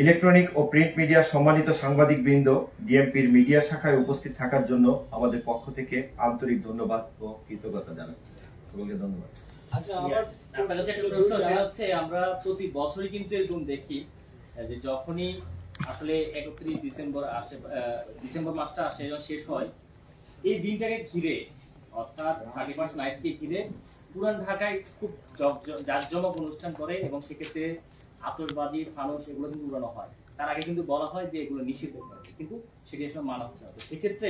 Electronic ও print মিডিয়ার সম্মানিত সাংবাদিক বৃন্দ ডিএমপির মিডিয়া শাখায় উপস্থিত থাকার জন্য আমাদের পক্ষ থেকে আন্তরিক ধন্যবাদ ও কৃতজ্ঞতা জানাচ্ছি। সকলকে ধন্যবাদ। আচ্ছা আমার আপনার কাছে একটা প্রশ্ন হচ্ছে আমরা প্রতি বছরই কিন্তু এরকম দেখি যে যখনই আসলে একত্রিশ ডিসেম্বর আসে আহ, ডিসেম্বর মাসটা আসে এবং শেষ হয় এই দিনটাকে ঘিরে অর্থাৎ থার্টি ফার্স্ট নাইটকে ঘিরে পুরান ঢাকায় খুব জাঁকজমক অনুষ্ঠান করে এবং সেক্ষেত্রে আতশবাজি ফানুস এগুলো কিন্তু উড়ানো হয়। তার আগে কিন্তু বলা হয় যে এগুলো নিষিদ্ধ কিন্তু সেটি আসলে মানা হচ্ছে না। তো সেক্ষেত্রে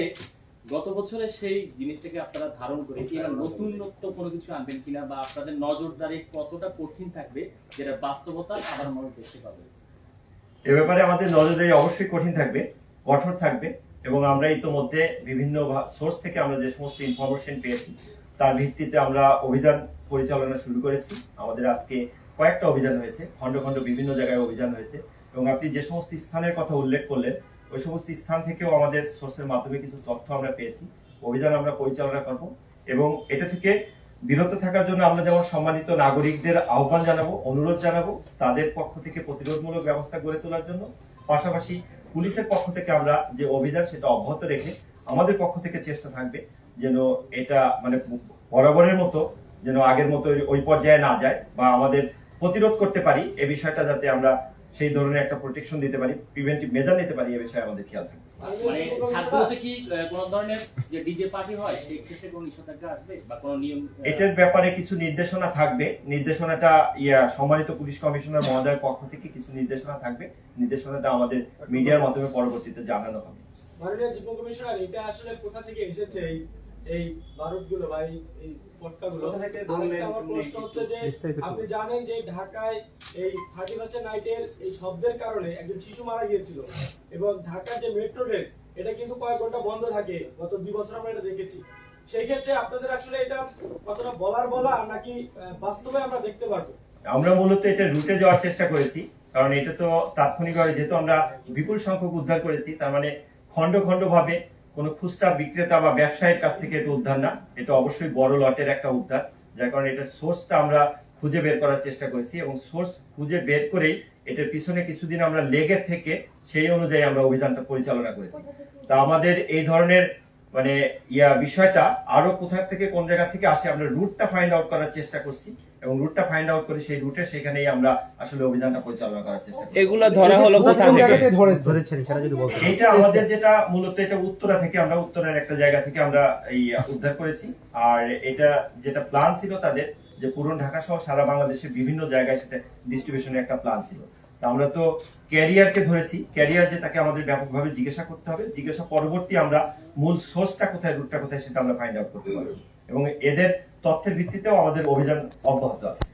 গত বছরে সেই জিনিসটাকে আপনারা ধারণ করে কি এবার নতুনত্ব কোনো কিছু আনবেন কিনা বা আপনাদের নজরদারি কতটা কঠিন থাকবে যেটা বাস্তবতা আবার মানুষ দেখতে পাবে। এ ব্যাপারে আমাদের নজরদারি অবশ্যই কঠিন থাকবে কঠোর থাকবে এবং আমরা ইতোমধ্যে বিভিন্ন সোর্স থেকে আমরা যে সমস্ত ইনফরমেশন পেয়েছি তার ভিত্তিতে আমরা অভিযান পরিচালনা শুরু করেছি। আমাদের আজকে কয়েকটা অভিযান হয়েছে। খণ্ড খণ্ড বিভিন্ন জায়গায় অভিযান হয়েছে। এবং আপনি যে সমস্ত স্থানের কথা উল্লেখ করলেন, ওই সমস্ত স্থান থেকেও আমাদের সোর্সের মাধ্যমে কিছু তথ্য আমরা পেয়েছি। অভিযান আমরা পরিচালনা করব এবং এটা থেকে বিরত থাকার জন্য আমরা যেমন সম্মানিত নাগরিকদের আহ্বান জানাব, অনুরোধ জানাব, তাদের পক্ষ থেকে প্রতিরোধমূলক ব্যবস্থা গড়ে তোলার জন্য। পাশাপাশি পুলিশের পক্ষ থেকে আমরা যে অভিযান, সেটা অব্যাহত রেখে আমাদের পক্ষ থেকে চেষ্টা থাকবে। যেন এটা মানে বরাবরের মতো যেন আগের মতো ওই- পর্যায়ে না যায় বা আমাদের প্রতিরোধ করতে পারি এ বিষয়টা যাতে আমরা সেই ধরনের একটা প্রোটেকশন দিতে পারি প্রিভেন্টিভ মেজার নিতে পারি এ বিষয়ে আমাদের খেয়াল থাকবে। মানে ছাত্রতে কি আহ, ধরনের যে ডিজে পার্টি হয় সেই ক্ষেত্রে কোনো নিষেধাজ্ঞা আসবে বা কোনো নিয়ম এটার ব্যাপারে কিছু নির্দেশনা থাকবে। নির্দেশনাটা ইয়া সম্মানিত পুলিশ কমিশনার মহোদয়ের পক্ষ থেকে কিছু নির্দেশনা থাকবে। নির্দেশনাটা আমাদের মিডিয়ার মাধ্যমে পরবর্তীতে জানানো হবে। মাননীয় যুব কমিশনার এটা আসলে কোথা থেকে এসেছে? এই বারুদগুলো বা এই এই পটকাগুলো কোথা থেকে আমার প্রশ্ন হচ্ছে যে আপনি জানেন যে ঢাকায় এই থার্টি ফার্স্ট নাইটের এই শব্দের কারণে একজন শিশু মারা গিয়েছিল এবং ঢাকার যে মেট্রো রেল এটা কিন্তু কয়েক ঘণ্টা বন্ধ থাকে। গত দুই বছর আমরা এটা দেখেছি। সেই ক্ষেত্রে আপনাদের আসলে এটা কতটা বলার বলা নাকি আহ, বাস্তবে আমরা দেখতে পারব? আমরা মূলত এটা রুটে যাওয়ার চেষ্টা করেছি কারণ এটা তো তাৎক্ষণিকভাবে যেহেতু আমরা বিপুল সংখ্যক উদ্ধার করেছি তার মানে খন্ড খন্ড ভাবে কোন খুচরা বিক্রেতা বা ব্যবসায়ীর কাছ থেকে এটা উদ্ধার না। এটা অবশ্যই বড় লটের একটা উদ্ধার, যার কারণে এটা সোর্সটা আমরা খুঁজে বের করার চেষ্টা করেছি এবং সোর্স খুঁজে বের করেই এটার পিছনে কিছুদিন আমরা লেগে থেকে সেই অনুযায়ী আমরা অভিযানটা পরিচালনা করেছি। তা আমাদের এই ধরনের মানে ইয়া বিষয়টা আরও কোথা থেকে কোন জায়গা থেকে আসে আমরা রুটটা ফাইন্ড আউট করার চেষ্টা করছি। এবং রুটটা ফাইন্ড আউট করে সেই রুটে সেখানেই আমরা আসলে অভিযানটা পরিচালনা করার চেষ্টা করছি এগুলা ধরা হলো কোথা থেকে? ধরে- ধরেছেন? সেটা যদি বলতেন এটা আমাদের যেটা মূলত এটা উত্তরা থেকে আমরা উত্তরের একটা জায়গা থেকে আমরা এই উদ্ধার করেছি। আর এটা যেটা প্ল্যান ছিল তাদের যে পুরো ঢাকা সহ সারা বাংলাদেশে বিভিন্ন জায়গায় সেটা ডিস্ট্রিবিউশনের একটা প্ল্যান ছিল। তা আমরা তো ক্যারিয়ারকে ধরেছি। ক্যারিয়ার যে তাকে আমাদের ব্যাপকভাবে জিজ্ঞাসা করতে হবে। জিজ্ঞাসা পরবর্তী আমরা মূল সোর্সটা কোথায় রুটটা কোথায় সেটা আমরা ফাইন্ড আউট করতে পারব। এবং এদের তথ্যের ভিত্তিতেও আমাদের অভিযান অব্যাহত আছে।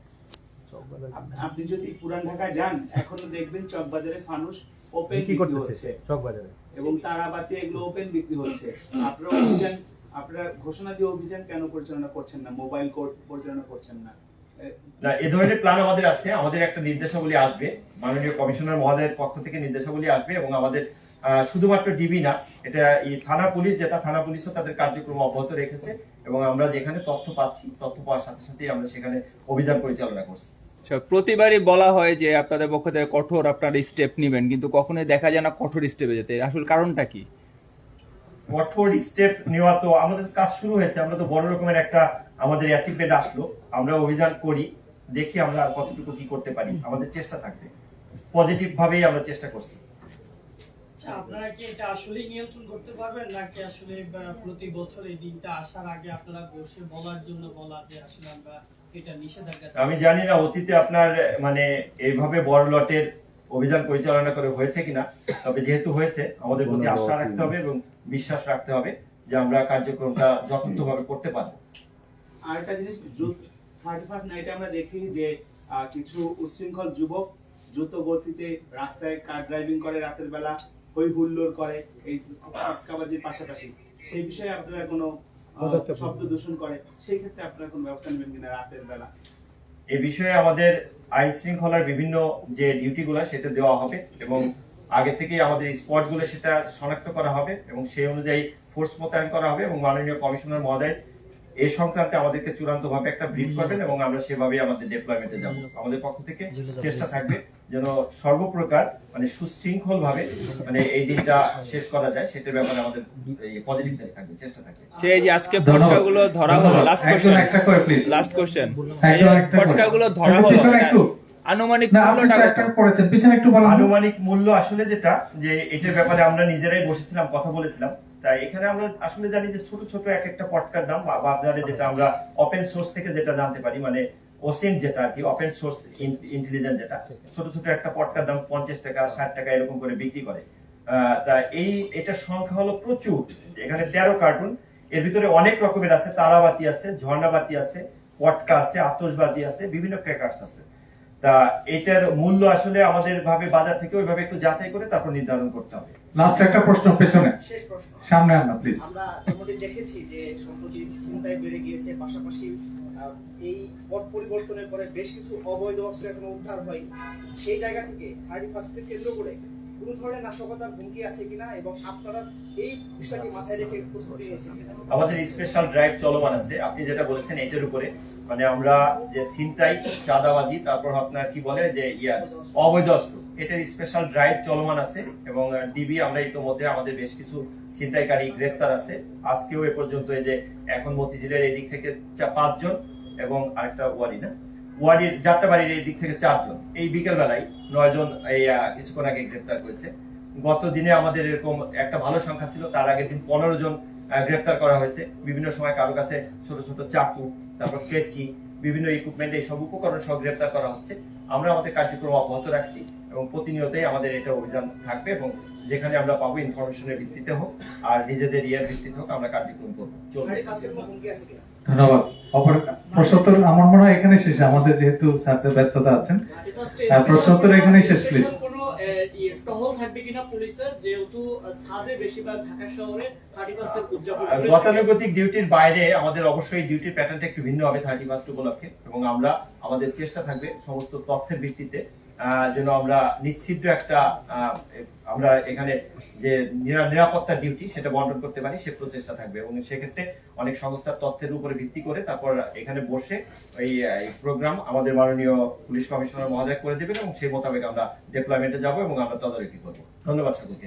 আপনি যদি পুরান ঢাকায় যান এখনও দেখবেন চকবাজারে ফানুস ওপেন বিক্রি বিক্রি করতেছে হচ্ছে। চক বাজারে এবং তারাবাতি এগুলো ওপেন বিক্রি হচ্ছে। আপনারা অভিযান আপনারা ঘোষণা দিয়ে অভিযান কেন পরিচালনা করছেন না? মোবাইল কোর্ট পরিচালনা করছেন না? এ, না এ ধরনের প্ল্যান আমাদের আছে। আমাদের একটা নির্দেশাবলী আসবে। মাননীয় কমিশনার মহোদয়ের পক্ষ থেকে নির্দেশাবলী আসবে এবং আমাদের আহ, শুধুমাত্র ডিবি না এটা থানা পুলিশ যেটা থানা পুলিশও তাদের কার্যক্রম অব্যাহত রেখেছে। এবং আমরা যেখানে তথ্য পাচ্ছি তথ্য পাওয়ার সাথে সাথেই আমরা সেখানে অভিযান পরিচালনা করছি। আচ্ছা, প্রতিবারই বলা হয় যে আপনাদের পক্ষ থেকে কঠোর আপনারা স্টেপ নেবেন কিন্তু কখনোই দেখা যায় না কঠোর স্টেপে যেতে। আসল কারণটা কি? কঠোর স্টেপ নেওয়া তো আমাদের কাজ শুরু হয়েছে আমরা তো বড় রকমের একটা আমাদের অ্যাসিড বেড আসলো আমরা অভিযান করি দেখি আমরা আর কতটুকু কি করতে পারি আমাদের চেষ্টা থাকবে। পজিটিভ ভাবেই আমরা চেষ্টা করছি। আচ্ছা, আপনারা কি এটা আসলেই নিয়ন্ত্রণ করতে পারবেন? নাকি আসলে প্রতি বছর এই দিনটা আসার আগে আপনারা বসে বলার জন্য বলা যে আসলে আমরা এটা নিষেধাজ্ঞা আমি জানি না অতীতে আপনার মানে এইভাবে বড় লটের অভিযান পরিচালনা করে হয়েছে কিনা তবে যেহেতু হয়েছে আমাদের প্রতি আশা রাখতে হবে এবং বিশ্বাস রাখতে হবে যে আমরা কার্যক্রমটা যথার্থভাবে করতে পারব। আর একটা জিনিস থার্টি ফার্স্ট নাইটে আমরা দেখি যে আহ, কিছু উচ্ছৃঙ্খল যুবক দ্রুত গতিতে রাস্তায় কার ড্রাইভিং করে রাতের বেলা। হই হুল্লোড় করে এই ফটকাবাজির পাশাপাশি। সেই বিষয়ে আপনারা কোনো। শব্দ দূষণ করে সেই ক্ষেত্রে আপনারা কোনো ব্যবস্থা নেবেন কিনা রাতের বেলা? এই বিষয়ে আমাদের আইন শৃঙ্খলার বিভিন্ন যে ডিউটিগুলো সেটা দেওয়া হবে এবং আগে থেকেই আমাদের স্পটগুলো সেটা শনাক্ত করা হবে এবং সেই অনুযায়ী ফোর্স মোতায়েন করা হবে এবং মাননীয় কমিশনার মহোদয় এ সংক্রান্তে আমাদেরকে চূড়ান্ত ভাবে একটা ব্রিফ করবেন এবং আমরা সেভাবেই আমাদের ডেপ্লয়মেন্টে যাব। আমাদের পক্ষ থেকে চেষ্টা থাকবে। যেন সর্বপ্রকার মানে সুশৃঙ্খল ভাবে মানে এই দিনটা শেষ করা যায় সেটার ব্যাপারে আমাদের পজিটিভনেস থাকবে চেষ্টা থাকবে। সে এই যে আজকে। পটকাগুলো ধরা হলো লাস্ট কোশ্চেন একটা করে প্লিজ লাস্ট কোশ্চেন। পটকাগুলো ধরা হলো পিছনে একটু। আনুমানিক মূল্যটা একটা করেছেন পিছনে একটু বলেন। আনুমানিক মূল্য আসলে যেটা যে এটার ব্যাপারে আমরা নিজেরাই বসেছিলাম কথা বলেছিলাম। তাই এখানে আমরা আসলে জানি যে ছোট ছোট এক একটা পটকার দাম বাজারে যেটা আমরা ওপেন সোর্স থেকে যেটা জানতে পারি মানে ওসিন যেটা আর কি ওপেন সোর্স ইন্টেলিজেন্স যেটা ছোট ছোট একটা পটকার দাম পঞ্চাশ টাকা ষাট টাকা এরকম করে বিক্রি করে। আহ, তা এই এটার সংখ্যা হলো প্রচুর। এখানে তেরো কার্টুন এর ভিতরে অনেক রকমের আছে তারাবাতি আছে ঝর্ণাবাতি আছে পটকা আছে আতসবাতি আছে বিভিন্ন ক্র্যাকার্স আছে। তা এটার মূল্য আসলে আমাদের ভাবে বাজার থেকে ওইভাবে একটু যাচাই করে তারপর নির্ধারণ করতে হবে। লাস্ট একটা প্রশ্ন পেছনে। শেষ প্রশ্ন। সামনে আনা প্লিজ আমরা মোটামুটি দেখেছি যে সম্প্রতি চিন্তায় বেড়ে গিয়েছে পাশাপাশি এই পট পরিবর্তনের পরে বেশ কিছু অবৈধ অস্ত্র এখনও উদ্ধার হয় সেই জায়গা থেকে থার্টি ফার্স্টকে কেন্দ্র করে কোন ধরনের নাশকতার হুমকি আছে কিনা এবং আপনারা এই বিষয়টি মাথায় রেখে প্রস্তুতি নিয়েছেন আমাদের স্পেশাল ড্রাইভ চলমান আছে। আপনি যেটা বলেছেন এটার উপরে। মানে আমরা যে ছিনতাই চাঁদাবাজি তারপর আপনার কি বলে যে ইয়ার অবৈধ অস্ত্র। এটার স্পেশাল ড্রাইভ চলমান আছে এবং ডিবি আমরা ইতিমধ্যে আমাদের বেশ কিছু ছিনতাইকারী গ্রেপ্তার আছে। আজকেও এ পর্যন্ত এই যে এখন মতিঝিলের এই দিক থেকে পাঁচজন এবং আরেকটা ওয়ারি না? ওয়ারির যাত্রাবাড়ির এই দিক থেকে চারজন। এই বিকেল বেলায় নয় জন এই কিছুক্ষণ আগে গ্রেপ্তার করেছে। গত দিনে আমাদের এরকম একটা ভালো সংখ্যা ছিল তার আগের দিন পনেরো জন গ্রেপ্তার করা হয়েছে। বিভিন্ন সময় কারও কাছে ছোট ছোট চাকু তারপর কেচি বিভিন্ন ইকুইপমেন্ট এই সব উপকরণ সব গ্রেপ্তার করা হচ্ছে। আমরা আমাদের কার্যক্রম অব্যাহত রাখছি এবং প্রতিনিয়তই আমাদের এটা অভিযান থাকবে এবং যেখানে আমরা পাবো ইনফরমেশনের ভিত্তিতে হোক আর নিজেদের ইয়ের ভিত্তিতে হোক আমরা কার্যক্রম করব। ধন্যবাদ। অপর প্রশ্নোত্তর আমার মনে হয় এখানে শেষ। আমাদের যেহেতু স্যারদের ব্যস্ততা আছেন প্রশ্নোত্তর এখানে শেষ, ইয়ে, টহল থাকবে কিনা পুলিশের যেহেতু ছাদে বেশিরভাগ ঢাকা শহরে থার্টি পার্সেন্ট উদযাপন গতানুগতিক ডিউটির বাইরে আমাদের অবশ্যই ডিউটির প্যাটার্নটা একটু ভিন্ন হবে থার্টি ফার্স্ট উপলক্ষে এবং আমরা আমাদের চেষ্টা থাকবে সমস্ত তথ্যের ভিত্তিতে যেন আমরা নিশ্চিত একটা আমরা এখানে যে নিরা- নিরাপত্তা ডিউটি সেটা বন্টন করতে পারি, সে প্রচেষ্টা থাকবে। এবং সেক্ষেত্রে অনেক সংস্থার তথ্যের উপরে ভিত্তি করে তারপর এখানে বসে এই প্রোগ্রাম আমাদের মাননীয় পুলিশ কমিশনার মহোদয় করে দেবেন এবং সেই মোতাবেক আমরা ডেপ্লয়মেন্টে যাব এবং আমরা তদারকি করব। ধন্যবাদ সকলকে।